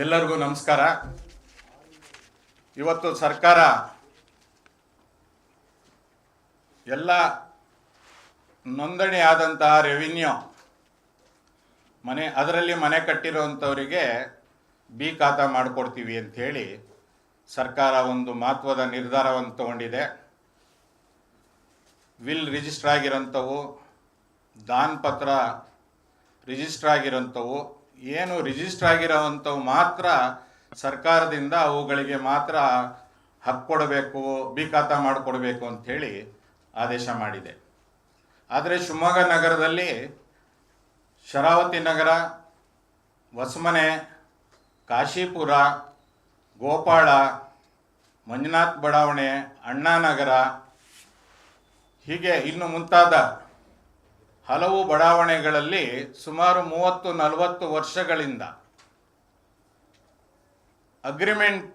ಎಲ್ಲರಿಗೂ ನಮಸ್ಕಾರ. ಇವತ್ತು ಸರ್ಕಾರ ಎಲ್ಲ ನೋಂದಣಿ ಆದಂತಹ ರೆವಿನ್ಯೂ ಮನೆ, ಅದರಲ್ಲಿ ಮನೆ ಕಟ್ಟಿರುವಂಥವರಿಗೆ ಬಿ ಖಾತಾ ಮಾಡಿಕೊಡ್ತೀವಿ ಅಂಥೇಳಿ ಸರ್ಕಾರ ಒಂದು ಮಹತ್ವದ ನಿರ್ಧಾರವನ್ನು ತಗೊಂಡಿದೆ. ವಿಲ್ ರಿಜಿಸ್ಟರ್ ಆಗಿರೋಂಥವು, ದಾನ್ ಪತ್ರ ರಿಜಿಸ್ಟರ್ ಆಗಿರೋಂಥವು ಏನು ರಿಜಿಸ್ಟರ್ ಆಗಿರೋವಂಥವು ಮಾತ್ರ ಸರ್ಕಾರದಿಂದ ಅವುಗಳಿಗೆ ಮಾತ್ರ ಹಕ್ಕು ಕೊಡಬೇಕು ಬಿ ಖಾತಾ ಮಾಡಿಕೊಡ್ಬೇಕು ಅಂಥೇಳಿ ಆದೇಶ ಮಾಡಿದೆ. ಆದರೆ ಶಿವಮೊಗ್ಗ ನಗರದಲ್ಲಿ ಶರಾವತಿ ನಗರ, ಹೊಸಮನೆ, ಕಾಶಿಪುರ, ಗೋಪಾಳ, ಮಂಜುನಾಥ್ ಬಡಾವಣೆ, ಅಣ್ಣಾನಗರ ಹೀಗೆ ಇನ್ನು ಮುಂತಾದ ಹಲವು ಬಡಾವಣೆಗಳಲ್ಲಿ ಸುಮಾರು ಮೂವತ್ತು ನಲವತ್ತು ವರ್ಷಗಳಿಂದ ಅಗ್ರಿಮೆಂಟ್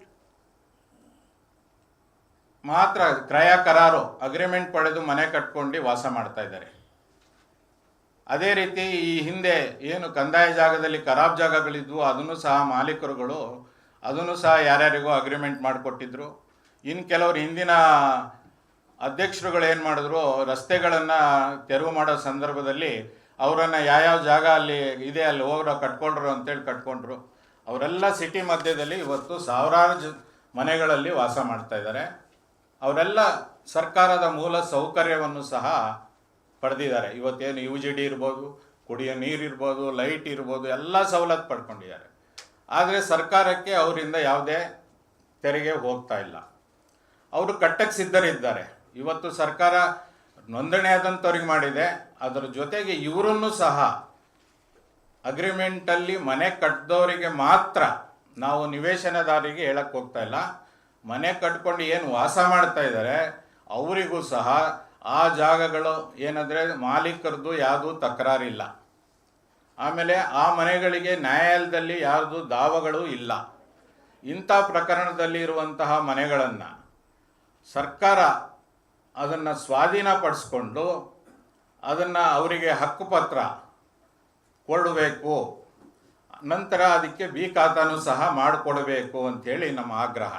ಮಾತ್ರ ಕ್ರಯ ಕರಾರು ಅಗ್ರಿಮೆಂಟ್ ಪಡೆದು ಮನೆ ಕಟ್ಕೊಂಡು ವಾಸ ಮಾಡ್ತಾ ಇದ್ದಾರೆ. ಅದೇ ರೀತಿ ಈ ಹಿಂದೆ ಏನು ಕಂದಾಯ ಜಾಗದಲ್ಲಿ ಖರಾಬ್ ಜಾಗಗಳಿದ್ವು, ಅದನ್ನು ಸಹ ಮಾಲೀಕರುಗಳು, ಅದನ್ನು ಸಹ ಯಾರ್ಯಾರಿಗೂ ಅಗ್ರಿಮೆಂಟ್ ಮಾಡಿಕೊಟ್ಟಿದ್ರು. ಇನ್ನು ಕೆಲವರು ಹಿಂದಿನ ಅಧ್ಯಕ್ಷರುಗಳು ಏನು ಮಾಡಿದ್ರು, ರಸ್ತೆಗಳನ್ನು ತೆರವು ಮಾಡೋ ಸಂದರ್ಭದಲ್ಲಿ ಅವರನ್ನು ಯಾವ್ಯಾವ ಜಾಗ ಅಲ್ಲಿ ಇದೆ, ಅಲ್ಲಿ ಹೋಗ್ರ, ಕಟ್ಕೊಂಡ್ರು ಅಂತೇಳಿ ಕಟ್ಕೊಂಡ್ರು. ಅವರೆಲ್ಲ ಸಿಟಿ ಮಧ್ಯದಲ್ಲಿ ಇವತ್ತು ಸಾವಿರಾರು ಜ, ಮನೆಗಳಲ್ಲಿ ವಾಸ ಮಾಡ್ತಾ ಇದ್ದಾರೆ. ಅವರೆಲ್ಲ ಸರ್ಕಾರದ ಮೂಲ ಸೌಕರ್ಯವನ್ನು ಸಹ ಪಡೆದಿದ್ದಾರೆ. ಇವತ್ತೇನು ಯು ಜಿ ಡಿ ಇರ್ಬೋದು, ಕುಡಿಯೋ ನೀರು ಇರ್ಬೋದು, ಲೈಟ್ ಇರ್ಬೋದು, ಎಲ್ಲ ಸವಲತ್ತು ಪಡ್ಕೊಂಡಿದ್ದಾರೆ. ಆದರೆ ಸರ್ಕಾರಕ್ಕೆ ಅವರಿಂದ ಯಾವುದೇ ತೆರಿಗೆ ಹೋಗ್ತಾ ಇಲ್ಲ. ಅವರು ಕಟ್ಟಕ್ಕೆ ಸಿದ್ಧರಿದ್ದಾರೆ. ಇವತ್ತು ಸರ್ಕಾರ ನೋಂದಣಿ ಆದಂಥವ್ರಿಗೆ ಮಾಡಿದೆ. ಅದರ ಜೊತೆಗೆ ಇವರನ್ನು ಸಹ ಅಗ್ರಿಮೆಂಟಲ್ಲಿ ಮನೆ ಕಟ್ಟಿದವರಿಗೆ ಮಾತ್ರ ನಾವು ನಿವೇಶನದಾರಿಗೆ ಹೇಳಕ್ಕೆ ಹೋಗ್ತಾ ಇಲ್ಲ. ಮನೆ ಕಟ್ಕೊಂಡು ಏನು ವಾಸ ಮಾಡ್ತಾ ಇದ್ದಾರೆ, ಅವರಿಗೂ ಸಹ ಆ ಜಾಗಗಳು ಏನಂದರೆ ಮಾಲೀಕರದ್ದು ಯಾವುದೂ ತಕರಾರಿಲ್ಲ. ಆಮೇಲೆ ಆ ಮನೆಗಳಿಗೆ ನ್ಯಾಯಾಲಯದಲ್ಲಿ ಯಾರ್ದು ದಾವಗಳು ಇಲ್ಲ. ಇಂಥ ಪ್ರಕರಣದಲ್ಲಿ ಇರುವಂತಹ ಮನೆಗಳನ್ನು ಸರ್ಕಾರ ಅದನ್ನು ಸ್ವಾಧೀನಪಡಿಸ್ಕೊಂಡು ಅದನ್ನು ಅವರಿಗೆ ಹಕ್ಕುಪತ್ರ ಕೊಡಬೇಕು. ನಂತರ ಅದಕ್ಕೆ ಬಿ ಖಾತಾನು ಸಹ ಮಾಡಿಕೊಡಬೇಕು ಅಂಥೇಳಿ ನಮ್ಮ ಆಗ್ರಹ.